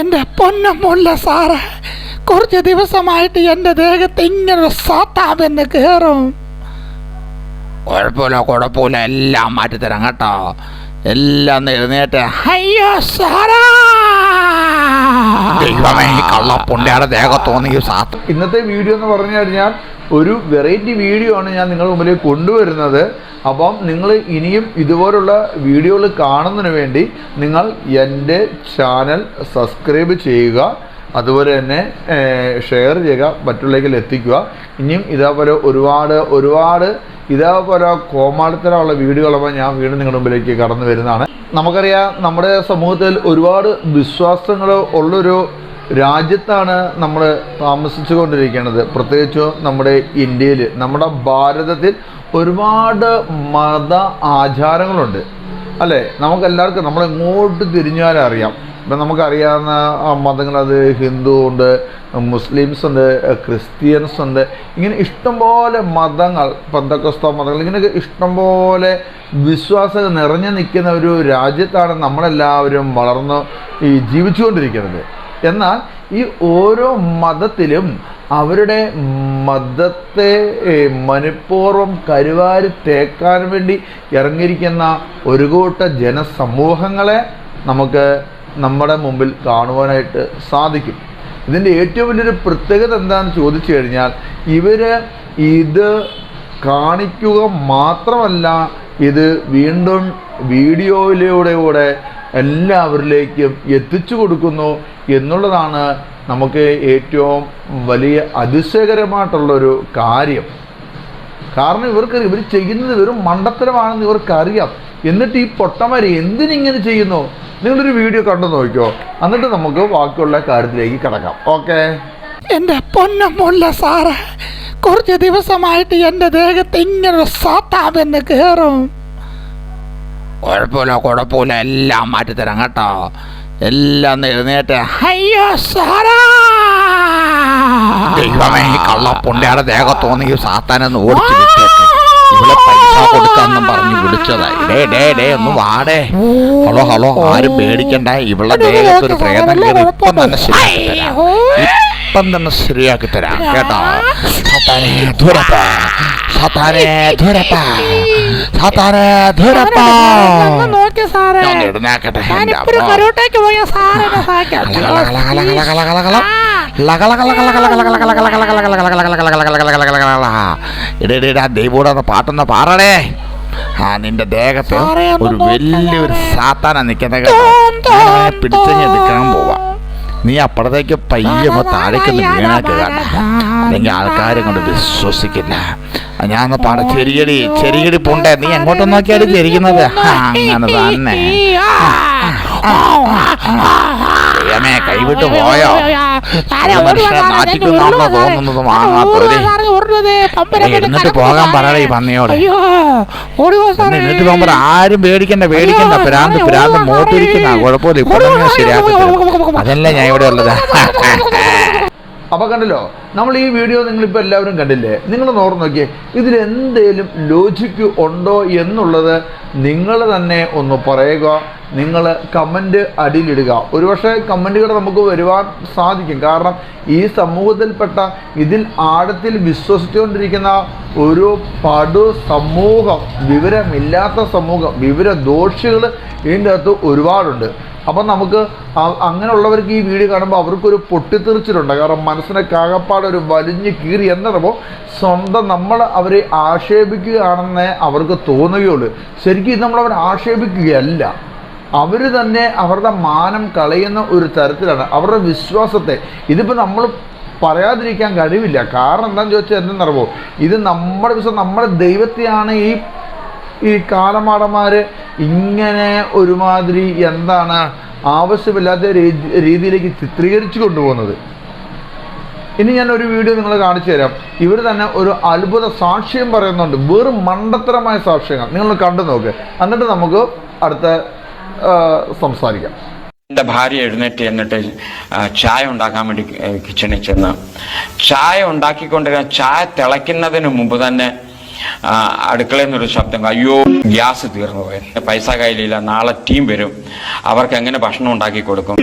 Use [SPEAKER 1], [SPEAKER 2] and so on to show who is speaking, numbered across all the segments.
[SPEAKER 1] എന്റെ പൊന്നമുള്ള സാറ് കുറച്ച് ദിവസമായിട്ട് എന്റെ ദേഹത്ത് ഇങ്ങനെ സാത്താവെന്ന് കയറും കുഴപ്പമില്ല കുഴപ്പമില്ല. എല്ലാം മാറ്റിത്തരാം കേട്ടോ. എല്ലാം എഴുന്നേറ്റ. അയ്യോ സാറാ! ദൈവമേ കള്ളപ്പൊണ്ടയുടെ ദേഹത്തോന്നി സാത്ത
[SPEAKER 2] ഇന്നത്തെ വീഡിയോ എന്ന് പറഞ്ഞു കഴിഞ്ഞാൽ ഒരു വെറൈറ്റി വീഡിയോ ആണ് ഞാൻ നിങ്ങളുടെ മുമ്പിലേക്ക് കൊണ്ടുവരുന്നത്. അപ്പം നിങ്ങൾ ഇനിയും ഇതുപോലുള്ള വീഡിയോകൾ കാണുന്നതിന് വേണ്ടി നിങ്ങൾ എന്റെ ചാനൽ സബ്സ്ക്രൈബ് ചെയ്യുക. അതുപോലെ തന്നെ ഷെയർ ചെയ്യുക. മറ്റുള്ളവരിൽ എത്തിക്കുക. ഇനിയും ഇതേപോലെ ഒരുപാട് ഒരുപാട് ഇതേപോലെ കോമാളിത്തരമുള്ള വീഡിയോകളൊക്കെ ഞാൻ വീണ്ടും നിങ്ങളുടെ മുമ്പിലേക്ക് കടന്നു വരുന്നതാണ്. നമുക്കറിയാം നമ്മുടെ സമൂഹത്തിൽ ഒരുപാട് വിശ്വാസങ്ങൾ ഉള്ളൊരു രാജ്യത്താണ് നമ്മൾ താമസിച്ചു കൊണ്ടിരിക്കുന്നത് പ്രത്യേകിച്ച് നമ്മുടെ ഇന്ത്യയിൽ നമ്മുടെ ഭാരതത്തിൽ ഒരുപാട് മത ആചാരങ്ങളുണ്ട്. അല്ലേ? നമുക്കെല്ലാവർക്കും നമ്മൾ എങ്ങോട്ട് തിരിഞ്ഞാലും അറിയാം. ഇപ്പം നമുക്കറിയാവുന്ന മതങ്ങൾ അത് ഹിന്ദു ഉണ്ട് മുസ്ലിംസ് ഉണ്ട് ക്രിസ്ത്യൻസ് ഉണ്ട് ഇങ്ങനെ ഇഷ്ടംപോലെ മതങ്ങൾ പന്തക്കസ്ത മതങ്ങൾ ഇങ്ങനെയൊക്കെ ഇഷ്ടംപോലെ വിശ്വാസം നിറഞ്ഞു നിൽക്കുന്ന ഒരു രാജ്യത്താണ് നമ്മളെല്ലാവരും വളർന്ന് ഈ ജീവിച്ചുകൊണ്ടിരിക്കുന്നത്. എന്നാൽ ഈ ഓരോ മതത്തിലും അവരുടെ മതത്തെ മനഃപൂർവം കരുവാരി തേക്കാൻ വേണ്ടി ഇറങ്ങിയിരിക്കുന്ന ഒരു കൂട്ട ജനസമൂഹങ്ങളെ നമുക്ക് നമ്മുടെ മുമ്പിൽ കാണുവാനായിട്ട് സാധിക്കും. ഇതിന്റെ ഏറ്റവും വലിയൊരു പ്രത്യേകത എന്താണെന്ന് ചോദിച്ചു കഴിഞ്ഞാൽ ഇവർ ഇത് കാണിക്കുക മാത്രമല്ല ഇത് വീണ്ടും വീഡിയോയിലൂടെ എല്ലാവരിലേക്കും എത്തിച്ചു കൊടുക്കുന്നു എന്നുള്ളതാണ് നമുക്ക് ഏറ്റവും വലിയ അതിശയകരമായിട്ടുള്ളൊരു കാര്യം. കാരണം ഇവർക്ക് ഇവർ ചെയ്യുന്നത് വെറും മണ്ടത്തരമാണെന്ന് ഇവർക്കറിയാം. എന്നിട്ട് ഈ പൊട്ടന്മാർ എന്തിനിങ്ങനെ ചെയ്യുന്നു? നിങ്ങളൊരു വീഡിയോ കണ്ടു നോക്കിയോ എന്നിട്ട് നമുക്ക് ബാക്കിയുള്ള കാര്യത്തിലേക്ക് കിടക്കാം. ഓക്കെ?
[SPEAKER 1] എന്റെ പൊന്നമുള്ള സാറ് കുറച്ച് ദിവസമായിട്ട് എന്റെ ദേഹത്ത് ഇങ്ങനെ സാത്താവെന്ന് കയറും കുഴപ്പമില്ല കുഴപ്പമില്ല. എല്ലാം മാറ്റിത്തരാം കേട്ടോ. എല്ലാം ഒന്ന് അയ്യോ സാറാ ദൈവമേ ഈ കള്ളപ്പൊണ്ടയുടെ ദേഹത്തോന്നി ഈ സാത്താനെന്ന് ഓടിച്ചു വിട്ടേക്ക്. ഇവിടെ പൈസ കൊടുക്കാന്നും പറഞ്ഞ് വിളിച്ചതാ. ഡേ ഡേ ഡേ ഒന്ന് വാടേ. ഹലോ ഹലോ ആരും പേടിക്കണ്ട. ഇവളുടെ ദേഹത്ത് ഒരു പ്രേതം കയറി ഇപ്പം തന്നെ ശരിയാക്കി തന്നെ ശരിയാക്കി തരാം കേട്ടോ സത്താനെ ദൂരപ്പ സത്താനെ ദൂരപ്പ സത്താനെ ദൂരപ്പ
[SPEAKER 3] നോക്കി സാറേ
[SPEAKER 1] ഞാൻ എഴുന്നേക്കട്ടെ എന്റെ
[SPEAKER 3] ഞാനിപ്പൊരു
[SPEAKER 1] അമ്മ.
[SPEAKER 3] കരോട്ടയ്ക്ക് പോയ സാറിനെ സഹായിക്കാം
[SPEAKER 1] ദൈവോടെ പാട്ടൊന്ന് പാടണേ ആ നിന്റെ ദേഹത്ത് ഒരു വലിയൊരു. സാത്താന നിൽക്കുന്ന പിടിച്ചെടുക്കാൻ പോവാ നീ അപ്പുറത്തേക്ക് പയ്യെ താഴേക്കൊന്ന് വീണാക്ക് കാണാം അല്ലെങ്കിൽ ആൾക്കാരെ കൊണ്ട് വിശ്വസിക്കില്ല ഞാൻ പാട ചെറിയടി ചെറിയടി പൂണ്ടേ നീ എങ്ങോട്ട് നോക്കിയാലും ചെരിക്കുന്നത് അങ്ങനെ തന്നെ ദൈവമേ കൈവിട്ട് പോയോ? നാട്ടിക്കുന്നാണോ തോന്നുന്നത് വാങ്ങാത്തവര് എന്നിട്ട് പോകാൻ പറയടേ ഈ പന്നിയോട്. എന്നിട്ട് പോകുമ്പോൾ ആരും പേടിക്കണ്ട പേടിക്കണ്ട പ്രാന്ത് പ്രാന്ത് മോട്ടിരിക്കുന്ന. കുഴപ്പമില്ല ഇപ്പൊ
[SPEAKER 3] ഓ,
[SPEAKER 1] തന്നെ
[SPEAKER 3] സാറേ,
[SPEAKER 1] ശരിയാക്കി അതല്ല ഞാൻ ഇവിടെ ഉള്ളത്.
[SPEAKER 2] അപ്പോൾ കണ്ടല്ലോ നമ്മൾ ഈ വീഡിയോ നിങ്ങൾ നിങ്ങളിപ്പോൾ എല്ലാവരും കണ്ടില്ലേ? നിങ്ങൾ ഓർന്ന് നോക്കിയേ ഇതിൽ എന്തേലും ലോജിക്ക് ഉണ്ടോ എന്നുള്ളത് നിങ്ങൾ തന്നെ ഒന്ന് പറയുക. നിങ്ങൾ കമന്റ് അടിയിലിടുക. ഒരുപക്ഷെ കമന്റുകൾ നമുക്ക് വരുവാൻ സാധിക്കും. കാരണം ഈ സമൂഹത്തിൽപ്പെട്ട ഇതിൽ ആഴത്തിൽ വിശ്വസിച്ചുകൊണ്ടിരിക്കുന്ന ഒരു പടു സമൂഹം വിവരമില്ലാത്ത സമൂഹം വിവരദോഷികൾ ഇതിന്റെ അകത്ത് ഒരുപാടുണ്ട്. അപ്പം നമുക്ക് അങ്ങനെയുള്ളവർക്ക് ഈ വീഡിയോ കാണുമ്പോൾ അവർക്കൊരു പൊട്ടിത്തെറിച്ചിട്ടുണ്ട് കാരണം മനസ്സിനെ കാകപ്പാട് ഒരു വലിഞ്ഞ് കീറി എന്നറിയുമ്പോൾ സ്വന്തം നമ്മൾ അവരെ ആക്ഷേപിക്കുകയാണെന്നേ അവർക്ക് തോന്നുകയുള്ളൂ. ശരിക്കും ഇത് നമ്മളവരെ ആക്ഷേപിക്കുകയല്ല. അവർ തന്നെ അവരുടെ മാനം കളയുന്ന ഒരു തരത്തിലാണ്. അവരുടെ വിശ്വാസത്തെ. ഇതിപ്പോൾ നമ്മൾ പറയാതിരിക്കാൻ കഴിവില്ല. കാരണം എന്താണെന്ന് ചോദിച്ചാൽ എന്തെന്നറിവോ ഇത് നമ്മുടെ വിശ്വാസം നമ്മുടെ ദൈവത്തെയാണ് ഈ ഈ കാലമാടന്മാർ ഇങ്ങനെ ഒരുമാതിരി എന്താണ് ആവശ്യമില്ലാത്ത രീതിയിലേക്ക് ചിത്രീകരിച്ചു കൊണ്ടുപോകുന്നത്. ഇനി ഞാൻ ഒരു വീഡിയോ നിങ്ങൾ കാണിച്ചു തരാം. ഇവർ തന്നെ ഒരു അത്ഭുത സാക്ഷ്യം പറയുന്നുണ്ട്. വെറും മണ്ടത്തരമായ സാക്ഷ്യങ്ങൾ. നിങ്ങൾ കണ്ടു നോക്ക്. എന്നിട്ട് നമുക്ക് അടുത്ത സംസാരിക്കാം.
[SPEAKER 4] എന്റെ ഭാര്യ എഴുന്നേറ്റ് എന്നിട്ട് ചായ ഉണ്ടാക്കാൻ വേണ്ടി കിച്ചണിൽ ചെന്ന്. ചായ ഉണ്ടാക്കിക്കൊണ്ടിരുന്ന ചായ തിളയ്ക്കുന്നതിന് മുമ്പ് തന്നെ അടുക്കളയിൽ നിന്നൊരു ശബ്ദം അയ്യോ ഗ്യാസ് തീർന്നു പോയി. പൈസ കയ്യിലില്ല നാളെ ടീം വരും. അവർക്ക് എങ്ങനെ ഭക്ഷണം ഉണ്ടാക്കി കൊടുക്കും?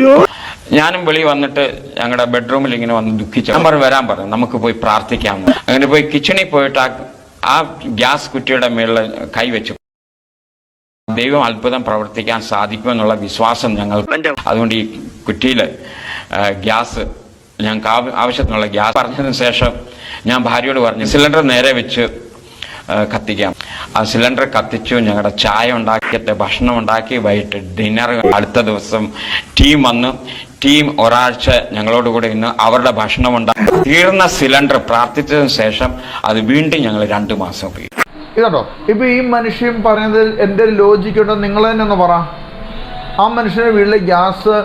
[SPEAKER 4] ഞാനും വെളി വന്നിട്ട് ഞങ്ങളുടെ ബെഡ്റൂമിൽ ഇങ്ങനെ വന്ന് ദുഃഖിച്ചു. ഞാൻ വരാൻ പറഞ്ഞു നമുക്ക് പോയി പ്രാർത്ഥിക്കാം. അങ്ങനെ പോയി കിച്ചണിൽ പോയിട്ട് ആ ഗ്യാസ് കുറ്റിയുടെ മേളിൽ കൈവച്ചു ദൈവം അത്ഭുതം പ്രവർത്തിക്കാൻ സാധിക്കുമെന്നുള്ള വിശ്വാസം ഞങ്ങൾ അതുകൊണ്ട് ഈ കുറ്റിയിൽ ഗ്യാസ് ഞങ്ങൾക്ക് ആവ- ആവശ്യത്തിനുള്ള ഗ്യാസ് പറഞ്ഞതിന് ശേഷം ഞാൻ ഭാര്യയോട് പറഞ്ഞു സിലിണ്ടർ നേരെ വെച്ച് കത്തിക്കാം. ആ സിലിണ്ടർ കത്തിച്ചു ഞങ്ങളുടെ ചായ ഉണ്ടാക്കിയത്തെ ഭക്ഷണം ഉണ്ടാക്കി വൈകിട്ട് ഡിന്നർ അടുത്ത ദിവസം ടീം വന്നു ടീം ഒരാഴ്ച ഞങ്ങളോട് കൂടെ ഇന്ന് അവരുടെ ഭക്ഷണം ഉണ്ടാക്കി. തീർന്ന സിലിണ്ടർ പ്രാർത്ഥിച്ചതിന് ശേഷം അത് വീണ്ടും ഞങ്ങൾ രണ്ടു മാസം ഉപയോഗിച്ചു.
[SPEAKER 2] ഇതുണ്ടോ? ഇപ്പൊ ഈ മനുഷ്യൻ പറയുന്നതിൽ എന്റെ ലോജിക്ക് ഉണ്ടോ? നിങ്ങൾ തന്നെ ഒന്ന് പറ. ആ മനുഷ്യന്റെ വീട്ടിലെ ഗ്യാസ്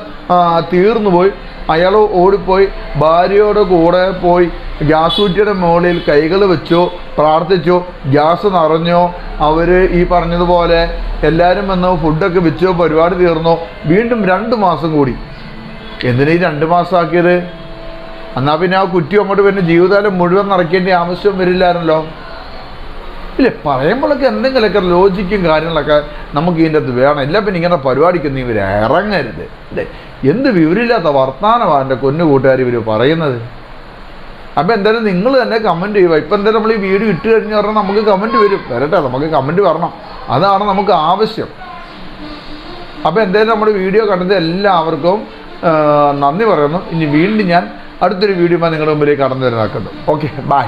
[SPEAKER 2] തീർന്നു പോയി. അയാൾ ഓടിപ്പോയി. ഭാര്യയോടെ കൂടെ പോയി. ഗ്യാസ് കുറ്റിയുടെ മുകളിൽ കൈകൾ വെച്ചു പ്രാർത്ഥിച്ചു. ഗ്യാസ് നിറഞ്ഞോ. അവർ ഈ പറഞ്ഞതുപോലെ എല്ലാവരും വന്ന് ഫുഡൊക്കെ വെച്ചോ പരിപാടി തീർന്നു. വീണ്ടും രണ്ട് മാസം കൂടി. എന്തിനാ ഈ രണ്ട് മാസമാക്കിയത് എന്നാൽ പിന്നെ ആ കുറ്റി അങ്ങോട്ട് പിന്നെ ജീവിതകാലം മുഴുവൻ നിറയ്ക്കേണ്ട ആവശ്യം വരില്ലായിരുന്നല്ലോ. ഇല്ലേ പറയുമ്പോഴൊക്കെ എന്തെങ്കിലുമൊക്കെ ലോജിക്കും കാര്യങ്ങളൊക്കെ നമുക്ക് ഇതിന്റെ അകത്ത് വേണം. ഇല്ല പിന്നെ ഇങ്ങനെ പരിപാടിക്കൊന്നും ഇവർ ഇറങ്ങരുത്. അല്ലേ? എന്ത് വിവരമില്ലാത്ത വർത്തമാനമാണ് എന്റെ കൊന്നു കൂട്ടുകാർ ഇവർ പറയുന്നത്? അപ്പോൾ എന്തായാലും നിങ്ങൾ തന്നെ കമന്റ് ചെയ്യുക. ഇപ്പം എന്തായാലും നമ്മൾ ഈ വീഡിയോ ഇട്ട് കഴിഞ്ഞ് പറഞ്ഞാൽ നമുക്ക് കമന്റ് വരും. വരട്ടെ നമുക്ക് കമന്റ് വരണം. അതാണ് നമുക്ക് ആവശ്യം. അപ്പോൾ എന്തായാലും നമ്മുടെ വീഡിയോ കണ്ടത് എല്ലാവർക്കും നന്ദി പറയുന്നു. ഇനി വീണ്ടും ഞാൻ അടുത്തൊരു വീഡിയോ നിങ്ങളുടെ മുമ്പിലേക്ക് കടന്നു വരുന്നതാക്കുന്നു. Okay bye